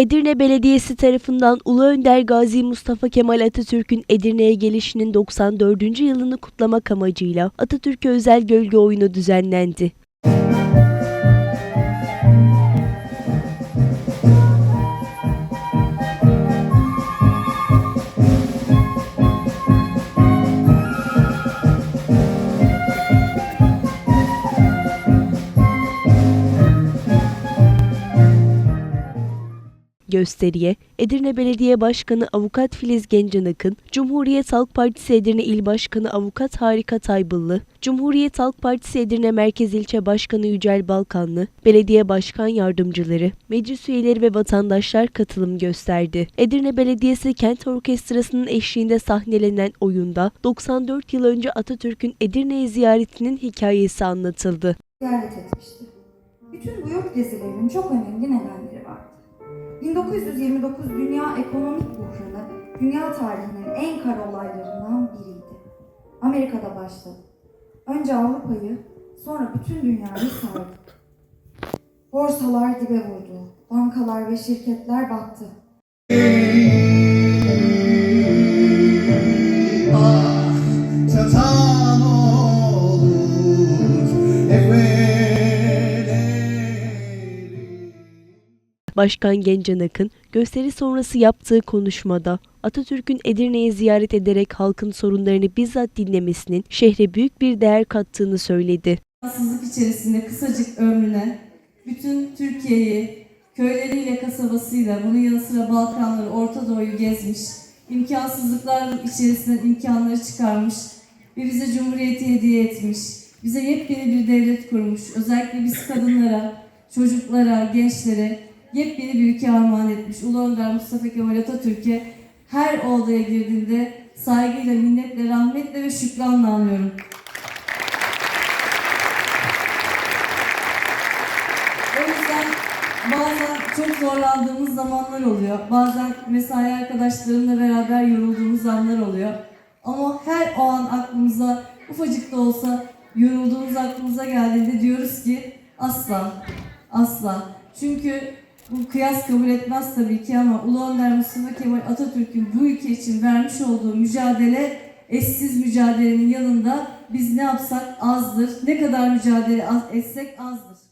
Edirne Belediyesi tarafından Ulu Önder Gazi Mustafa Kemal Atatürk'ün Edirne'ye gelişinin 94. yılını kutlamak amacıyla Atatürk'e özel gölge oyunu düzenlendi. Gösteriye Edirne Belediye Başkanı Avukat Filiz Gencanak'ın, Cumhuriyet Halk Partisi Edirne İl Başkanı Avukat Harika Taybıllı, Cumhuriyet Halk Partisi Edirne Merkez İlçe Başkanı Yücel Balkanlı, belediye başkan yardımcıları, meclis üyeleri ve vatandaşlar katılım gösterdi. Edirne Belediyesi Kent Orkestrası'nın eşliğinde sahnelenen oyunda 94 yıl önce Atatürk'ün Edirne'ye ziyaretinin hikayesi anlatıldı. ziyaret etmişti. Bütün bu yurt gezilerinin çok önemli nedenleri vardı. 1929 Dünya Ekonomik Buhranı, dünya tarihinin en kara olaylarından biriydi. Amerika'da başladı. Önce Avrupa'yı, sonra bütün dünyayı sardı. Borsalar dibe vurdu, bankalar ve şirketler battı. Ah çatan olur Başkan Gencan Akın, gösteri sonrası yaptığı konuşmada Atatürk'ün Edirne'ye ziyaret ederek halkın sorunlarını bizzat dinlemesinin şehre büyük bir değer kattığını söyledi. Rahatsızlık içerisinde kısacık ömrüne bütün Türkiye'yi köyleriyle kasabasıyla bunun yanı sıra Balkanları, Orta Doğu'yu gezmiş, imkansızlıklar içerisinden imkanları çıkarmış ve bize Cumhuriyeti hediye etmiş. Bize yepyeni bir devlet kurmuş. Özellikle biz kadınlara, çocuklara, gençlere yepyeni bir ülke armağan etmiş. Ulu Önder Mustafa Kemal Atatürk'e her odaya girdiğinde saygıyla, minnetle, rahmetle ve şükranla anıyorum. O yüzden bazen çok zorlandığımız zamanlar oluyor. Bazen mesai arkadaşlarımla beraber yorulduğumuz anlar oluyor. Ama her o an aklımıza ufacık da olsa yorulduğumuz aklımıza geldiğinde diyoruz ki asla, asla. Çünkü bu kıyas kabul etmez tabii ki ama Ulu Önder Mustafa Kemal Atatürk'ün bu ülke için vermiş olduğu mücadele eşsiz mücadelenin yanında biz ne yapsak azdır. Ne kadar mücadele etsek azdır.